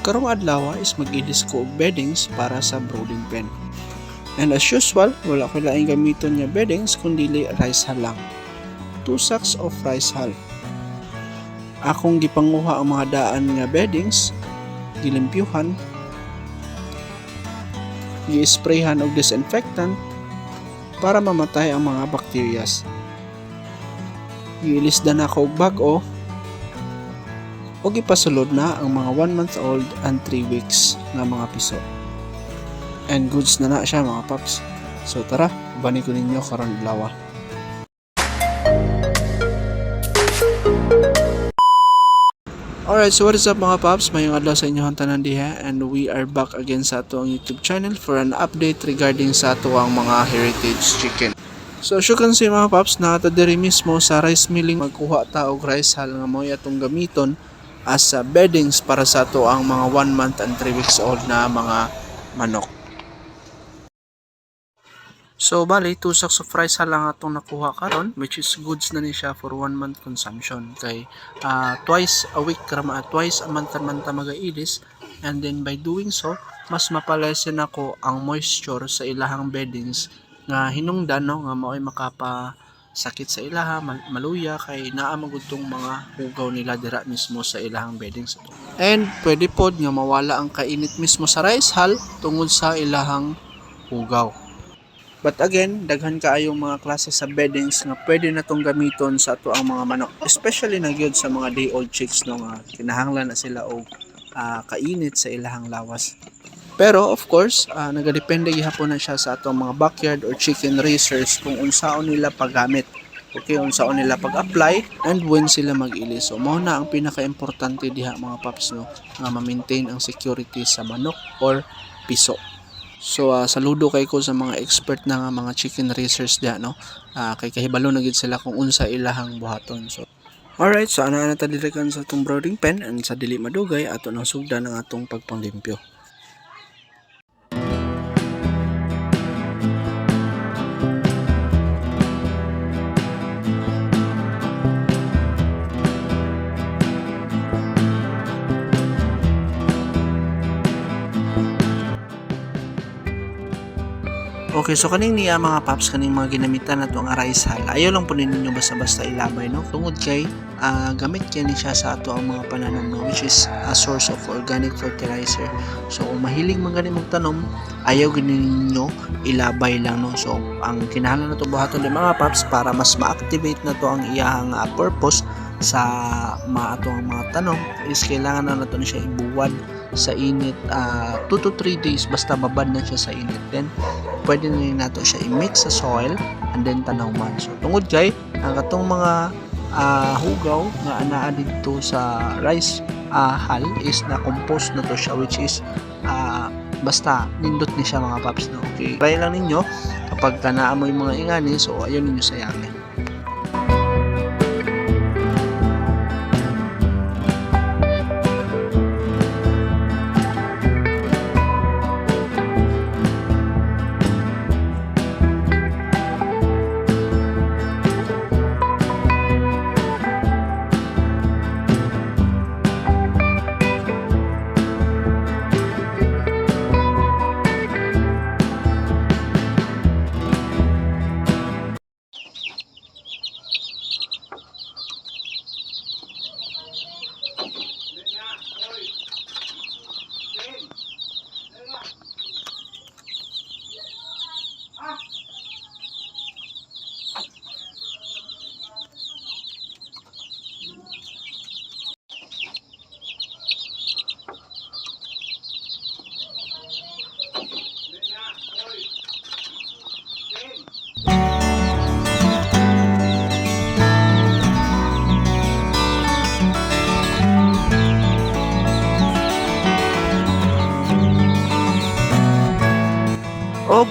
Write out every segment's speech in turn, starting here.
Karong adlaw is mag-ilis ko beddings para sa brooding pen. And as usual, wala ko laing gamiton nga beddings kundi rice hull lang. 2 sacks of rice hull. Akong gipanguha ang mga daan nga beddings, gilimpyuhan, gi-sprayhan og disinfectant para mamatay ang mga bacterias. Giilisdan ako og bag-o o gipasulod na ang mga 1 month old and 3 weeks nga mga piso. And goods na na siya mga paps. So tara, bani ko ninyo karon lawa. Alright, so what is up mga paps? Mayong adlaw sa inyong tanan diha and we are back again sa ato ang YouTube channel for an update regarding sa ato ang mga heritage chicken. So as you can see mga paps, nakata diri mismo sa rice milling magkuha ta og rice hull nga mo atong gamiton as a beddings para sa ato ang mga 1 month and 3 weeks old na mga manok. So bali, 2 sacks of rice lang atong nakuha karon which is goods na ni siya for 1 month consumption kay ah, twice a week rama twice a month man ta magailis and then by doing so mas mapalesen ako ang moisture sa ilahang beddings nga hinungdan no nga mao'y makapa sakit sa ilaha mal- maluya kay naa magud tong mga hugaw nila dira mismo sa ilahang beddings ito. And pwede pod nga mawala ang kainit mismo sa rice hull tungod sa ilahang hugaw. But again, daghan kaayong mga klase sa beddings nga pwede na tong gamiton sa ato ang mga manok. Especially na gyud sa mga day old chicks no nga kinahanglan na sila og ah, kainit sa ilahang lawas. Pero of course, ah, nagadepende gihapon na siya sa atong mga backyard or chicken raisers kung unsaon nila paggamit. Okay, unsaon nila pag-apply and when sila mag-ilis. So, mao na ang pinaka-importante diha mga paps no, nga ma-maintain ang security sa manok or piso. So, ah, saludo kay ko sa mga expert na nga mga chicken raisers diha no. Ah, kay kahibalo na gid sila kung unsa ilahang buhaton. So, Alright, so ana na ta dirikan sa atong brooding pen and sa dili madugay ato nang sugdan ang atong pagpanglimpyo. Okay, so kaning niya mga paps kaning mga ginamitan nato nga rice hull. Ayaw lang po ninyo basta-basta ilabay no. Tungod kay ah, gamit ni siya sa ato ang mga pananom no which is a source of organic fertilizer. So kung mahilig man gani magtanom, ayaw ninyo ilabay lang no. So ang kinahanglan nato buhaton din mga paps para mas ma-activate na to ang iyang ah, purpose sa mga ato ang mga tanom is kailangan na nato na siya ibuwad sa init 2 to 3 days basta babad na siya sa init then pwede na rin nato siya i-mix sa soil and then tanawan. So tungod kay ang katong mga ah, hugaw nga anaa dito sa rice ah, hull is na compost na to siya which is ah, basta nindot ni siya mga paps no. Okay. Try lang ninyo kapag kanaa mo yung mga ingani so ayaw ninyo sayangin.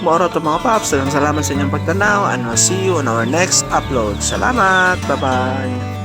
Og maoro to mga paps. Salamat sa inyong pagtanaw and I'll see you on our next upload. Salamat. Bye-bye.